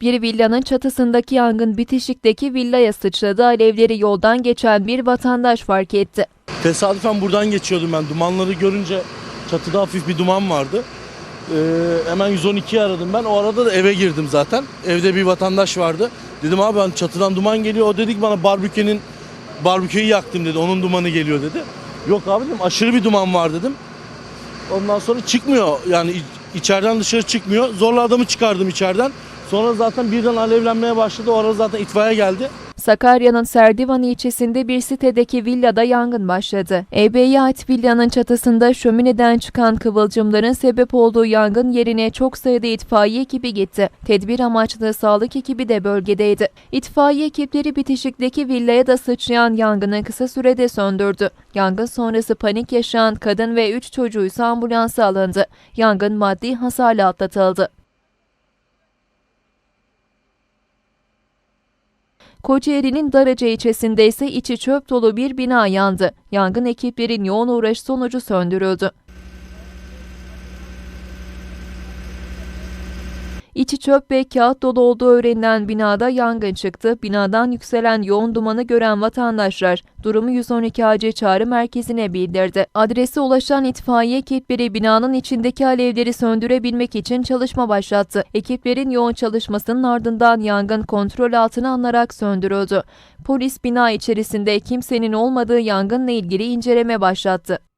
Bir villanın çatısındaki yangın bitişikteki villaya sıçradı. Alevleri yoldan geçen bir vatandaş fark etti. Tesadüfen buradan geçiyordum ben. Dumanları görünce çatıda hafif bir duman vardı. Ee, hemen 112'yi aradım ben. O arada da eve girdim zaten. Evde bir vatandaş vardı. Dedim abi hani çatıdan duman geliyor. O dedi ki bana barbekünün barbeküyü yaktım dedi. Onun dumanı geliyor dedi. Yok abi dedim aşırı bir duman var dedim. Ondan sonra çıkmıyor. Yani iç- içeriden dışarı çıkmıyor. Zorla adamı çıkardım içeriden. Sonra zaten birden alevlenmeye başladı. O arada zaten itfaiye geldi. Sakarya'nın Serdivan ilçesinde bir sitedeki villada yangın başladı. EB'ye ait villanın çatısında şömineden çıkan kıvılcımların sebep olduğu yangın yerine çok sayıda itfaiye ekibi gitti. Tedbir amaçlı sağlık ekibi de bölgedeydi. İtfaiye ekipleri bitişikteki villaya da sıçrayan yangını kısa sürede söndürdü. Yangın sonrası panik yaşayan kadın ve 3 çocuğu ise ambulansa alındı. Yangın maddi hasarla atlatıldı. Kocaeli'nin Darıca ilçesinde ise içi çöp dolu bir bina yandı. Yangın ekiplerin yoğun uğraş sonucu söndürüldü. İçi çöp ve kağıt dolu olduğu öğrenilen binada yangın çıktı. Binadan yükselen yoğun dumanı gören vatandaşlar durumu 112 acil çağrı merkezine bildirdi. Adrese ulaşan itfaiye ekipleri binanın içindeki alevleri söndürebilmek için çalışma başlattı. Ekiplerin yoğun çalışmasının ardından yangın kontrol altına alınarak söndürüldü. Polis bina içerisinde kimsenin olmadığı yangınla ilgili inceleme başlattı.